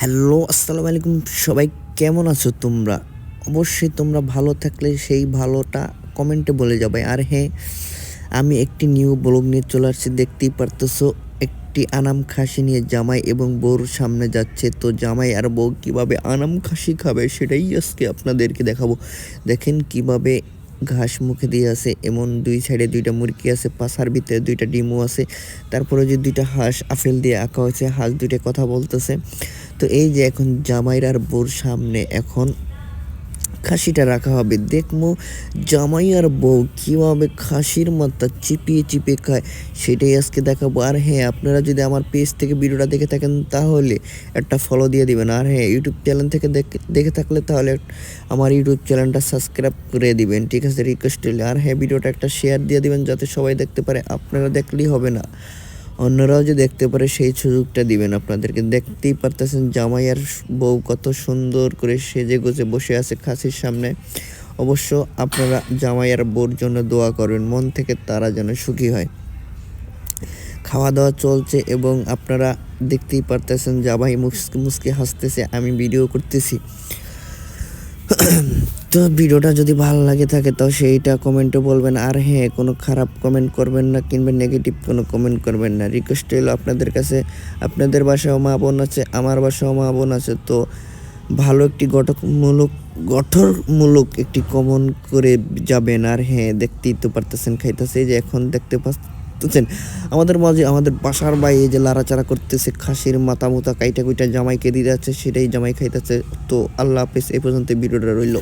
Hello, আসসালামু আলাইকুম। সবাই কেমন আছো তোমরা? অবশ্যই তোমরা ভালো থাকলে সেই ভালোটা কমেন্টে বলে যাবে। আর হ্যাঁ আমি একটি নিউ ব্লগ নিয়ে চলে আসছি। দেখতেই পারতেছো, একটি আনাম খাসি নিয়ে জামাই এবং বউর সামনে যাচ্ছে। তো জামাই আর বউ কীভাবে আনাম খাসি খাবে সেটাই আজকে আপনাদেরকে দেখাবো। দেখেন কীভাবে ঘাস মুখে দিয়ে আছে। এমন দুই সাইডে দুইটা মুরগি আছে পাশার ভিতরে দুইটা ডিমও আছে। তারপরে যে দুইটা হাঁস আপেল দিয়ে আঁকা হয়েছে, হাঁস দুইটা কথা বলতেছে। তো এই যে এখন জামাইর আর বউর সামনে এখন খাসিটা রাখা হবে। দেখব জামাই আর বউ কীভাবে খাসির মাথা চিপিয়ে চিপিয়ে খায় সেটাই আজকে দেখাবো। আর হ্যাঁ আপনারা যদি আমার পেজ থেকে ভিডিওটা দেখে থাকেন তাহলে একটা ফলো দিয়ে দিবেন। আর হ্যাঁ ইউটিউব চ্যানেল থেকে দেখে দেখে থাকলে তাহলে আমার ইউটিউব চ্যানেলটা সাবস্ক্রাইব করে দিবেন, ঠিক আছে? রিকোয়েস্ট হলে আর হ্যাঁ ভিডিওটা একটা শেয়ার দিয়ে দিবেন যাতে সবাই দেখতে পারে। আপনারা দেখলেই হবে না। অন্যরাও যে দেখতে পারে, সেই সুযোগটা দিবেন আপনাদেরকে। দেখতেই পারতেছেন জামাই আর বউ কত সুন্দর করে সেজে গুজে বসে আছে খাসির সামনে। অবশ্য আপনারা জামাই আর বউর জন্য দোয়া করবেন, মন থেকে তারা যেন সুখী হয়। খাওয়া দাওয়া চলছে এবং আপনারা দেখতেই পারতেছেন জামাই মুসকি মুসকি হাসতেছে, আমি ভিডিও করতেছি। তো ভিডিওটা যদি ভালো লাগে থাকে, তো সেইটা কমেন্টে বলবেন। আর হ্যাঁ কোনো খারাপ কমেন্ট করবেন না, কিংবা নেগেটিভ কোনো কমেন্ট করবেন না। রিকোয়েস্ট হলো আপনাদের কাছে। আপনাদের বাসাও মা বোন আছে, আমার বাসাও মা বোন আছে। তো ভালো একটি গঠনমূলক গঠনমূলক একটি কমন করে যাবেন। আর হ্যাঁ দেখতেই তো পারতেছেন খাইতেছে যে এখন দেখতে পাচ্ছেন। আমাদের মাঝে, আমাদের বাসার বাইরে যে লাড়াচাড়া করতেছে, খাসির মাথা মুতা কাইটা কুইটা জামাইকে দিয়ে যাচ্ছে, সেটাই জামাই খাইতেছে। তো আল্লাহ হাফেজ, এই পর্যন্ত ভিডিওটা রইল।